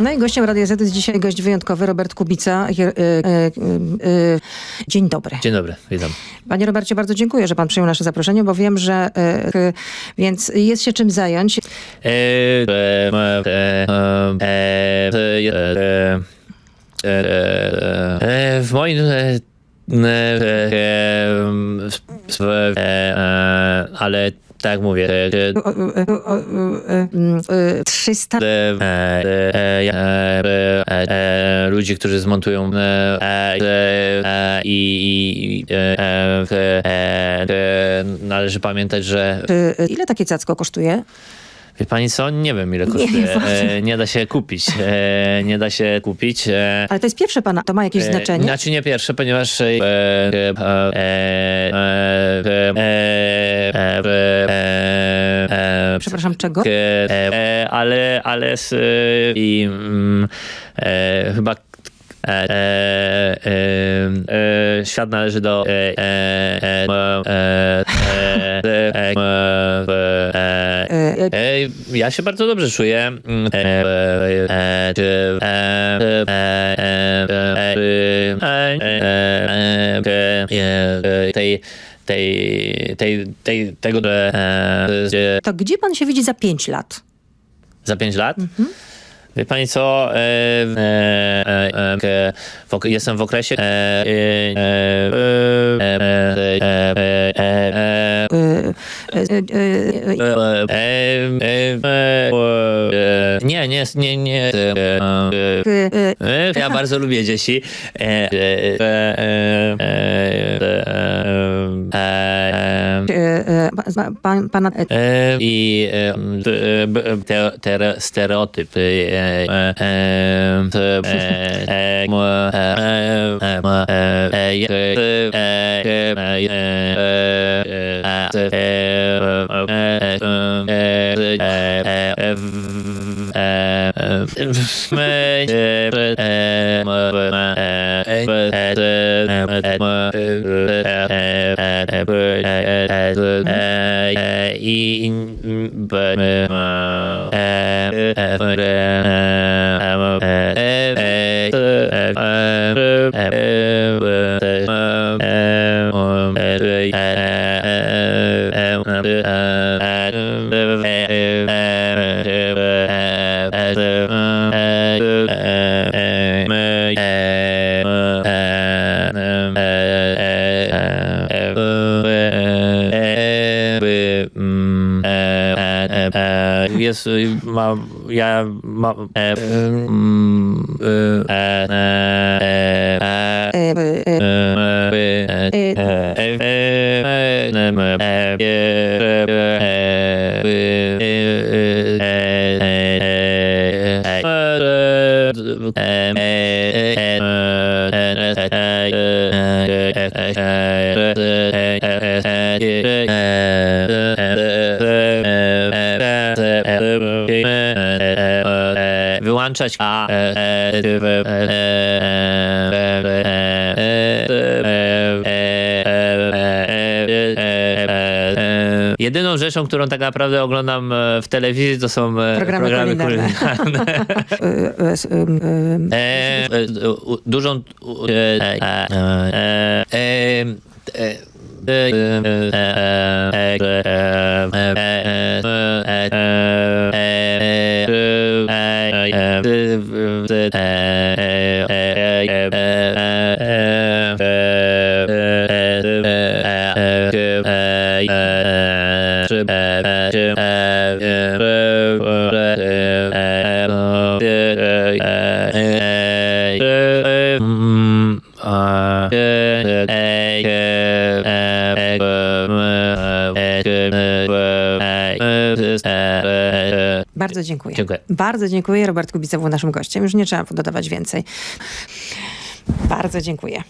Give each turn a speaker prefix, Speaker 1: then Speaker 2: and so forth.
Speaker 1: No i gościem Radia Z jest dzisiaj gość wyjątkowy, Robert Kubica. Dzień dobry.
Speaker 2: Dzień dobry, witam.
Speaker 1: Panie Robercie, bardzo dziękuję, że pan przyjął nasze zaproszenie, bo wiem, że więc jest się czym zająć.
Speaker 2: W moim ale tak mówię.
Speaker 1: 300
Speaker 2: ludzi, którzy zmontują i należy pamiętać, że
Speaker 1: ile takie cacko kosztuje?
Speaker 2: Wie pani co? Nie wiem ile kosztuje.
Speaker 1: Nie,
Speaker 2: e, nie da się kupić. E, nie da się kupić. E,
Speaker 1: Ale to jest pierwsze pana, to ma jakieś znaczenie?
Speaker 2: Znaczy nie pierwsze, ponieważ
Speaker 1: Przepraszam, czego?
Speaker 2: ale, ale z, i mm, chyba E, e, e, świat należy do E, ja się bardzo dobrze czuję. Tej tej, tej, tej, tego... E,
Speaker 1: to gdzie pan się widzi za 5 lat?
Speaker 2: Za 5 lat? Mhm. Wie pani co? E, e, e, e, w jestem w okresie. E, e, e, e, e, e, e, e,
Speaker 1: E, e, e, e,
Speaker 2: nie, nie, nie, nie.
Speaker 1: e, e,
Speaker 2: Ja bardzo lubię dzieci.
Speaker 1: pana... pana...
Speaker 2: I te, te stereotypy uh, jest, ma, ja ma, e, mm, e, e, e, e, wyłączać a Jedyną rzeczą, którą tak naprawdę oglądam w telewizji, to są
Speaker 1: programy,
Speaker 2: programy
Speaker 1: kulinarne.
Speaker 2: Dużą Uh,
Speaker 1: Bardzo dziękuję.
Speaker 2: Dziękuję.
Speaker 1: Bardzo dziękuję. Robert Kubica był naszym gościem. Już nie trzeba dodawać więcej. Bardzo dziękuję.